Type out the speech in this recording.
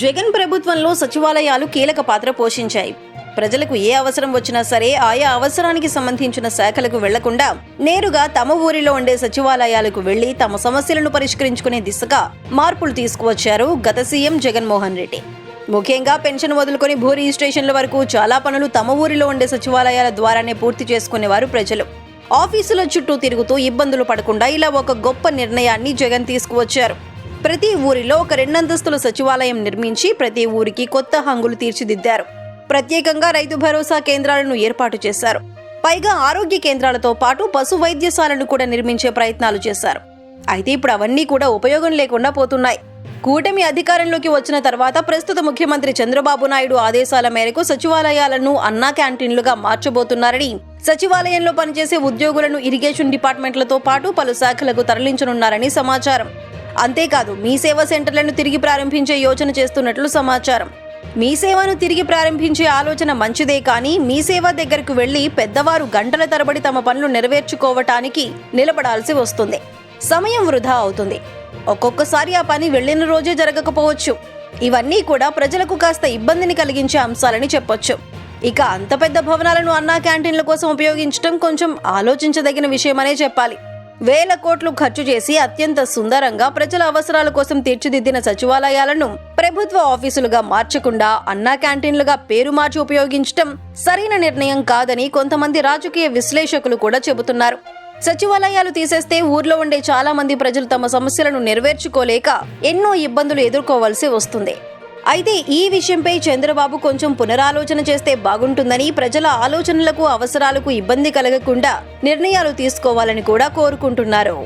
జగన్ ప్రభుత్వంలో సచివాలయాలు కీలక పాత్ర పోషించాయి. ప్రజలకు ఏ అవసరం వచ్చినా సరే ఆయా అవసరానికి సంబంధించిన శాఖలకు వెళ్ళకుండా నేరుగా తమ ఊరిలో ఉండే సచివాలయాలకు వెళ్ళి తమ సమస్యలను పరిష్కరించుకునే దిశగా మార్పులు తీసుకువచ్చారు గత సీఎం జగన్మోహన్ రెడ్డి. ముఖ్యంగా పెన్షన్ వదులుకొని భూ రిజిస్ట్రేషన్ల వరకు చాలా పనులు తమ ఊరిలో ఉండే సచివాలయాల ద్వారానే పూర్తి చేసుకునేవారు ప్రజలు. ఆఫీసుల చుట్టూ తిరుగుతూ ఇబ్బందులు పడకుండా ఇలా ఒక గొప్ప నిర్ణయాన్ని జగన్ తీసుకువచ్చారు. ప్రతి ఊరిలో ఒక రెండంతస్తుల సచివాలయం నిర్మించి ప్రతి ఊరికి కొత్త హంగులు తీర్చిదిద్దారు. ప్రత్యేకంగా రైతు భరోసా కేంద్రాలను ఏర్పాటు చేశారు. పైగా ఆరోగ్య కేంద్రాలతో పాటు పశు వైద్యశాలను కూడా నిర్మించే ప్రయత్నాలు చేశారు. అయితే ఇప్పుడు అవన్నీ కూడా ఉపయోగం లేకుండా పోతున్నాయి. కూటమి అధికారంలోకి వచ్చిన తర్వాత ప్రస్తుత ముఖ్యమంత్రి చంద్రబాబు నాయుడు ఆదేశాల మేరకు సచివాలయాలను అన్నా క్యాంటీన్లుగా మార్చబోతున్నారని సచివాలయంలో పనిచేసే ఉద్యోగులను ఇరిగేషన్ డిపార్ట్మెంట్లతో పాటు పలు శాఖలకు తరలించనున్నారని సమాచారం. అంతేకాదు మీ సేవా సెంటర్లను తిరిగి ప్రారంభించే యోచన చేస్తున్నట్లు సమాచారం. మీ సేవను తిరిగి ప్రారంభించే ఆలోచన మంచిదే కానీ మీ సేవ దగ్గరకు వెళ్ళి పెద్దవారు గంటల తరబడి తమ పనులు నెరవేర్చుకోవటానికి నిలబడాల్సి వస్తుంది. సమయం వృధా అవుతుంది. ఒక్కొక్కసారి ఆ పని వెళ్ళిన రోజే జరగకపోవచ్చు. ఇవన్నీ కూడా ప్రజలకు కాస్త ఇబ్బందిని కలిగించే అంశాలని చెప్పొచ్చు. ఇక అంత పెద్ద భవనాలను అన్నా క్యాంటీన్ల కోసం ఉపయోగించడం కొంచెం ఆలోచించదగిన విషయమనే చెప్పాలి. వేల కోట్లు ఖర్చు చేసి అత్యంత సుందరంగా ప్రజల అవసరాల కోసం తీర్చిదిద్దిన సచివాలయాలను ప్రభుత్వ ఆఫీసులుగా మార్చకుండా అన్నా క్యాంటీన్లుగా పేరు మార్చి ఉపయోగించటం సరైన నిర్ణయం కాదని కొంతమంది రాజకీయ విశ్లేషకులు కూడా చెబుతున్నారు. సచివాలయాలు తీసేస్తే ఊర్లో ఉండే చాలా మంది ప్రజలు తమ సమస్యలను నెరవేర్చుకోలేక ఎన్నో ఇబ్బందులు ఎదుర్కోవాల్సి వస్తుంది. అయితే ఈ విషయంపై చంద్రబాబు కొంచెం పునరాలోచన చేస్తే బాగుంటుందని ప్రజల ఆలోచనలకు అవసరాలకు ఇబ్బంది కలగకుండా నిర్ణయాలు తీసుకోవాలని కూడా కోరుకుంటున్నారు.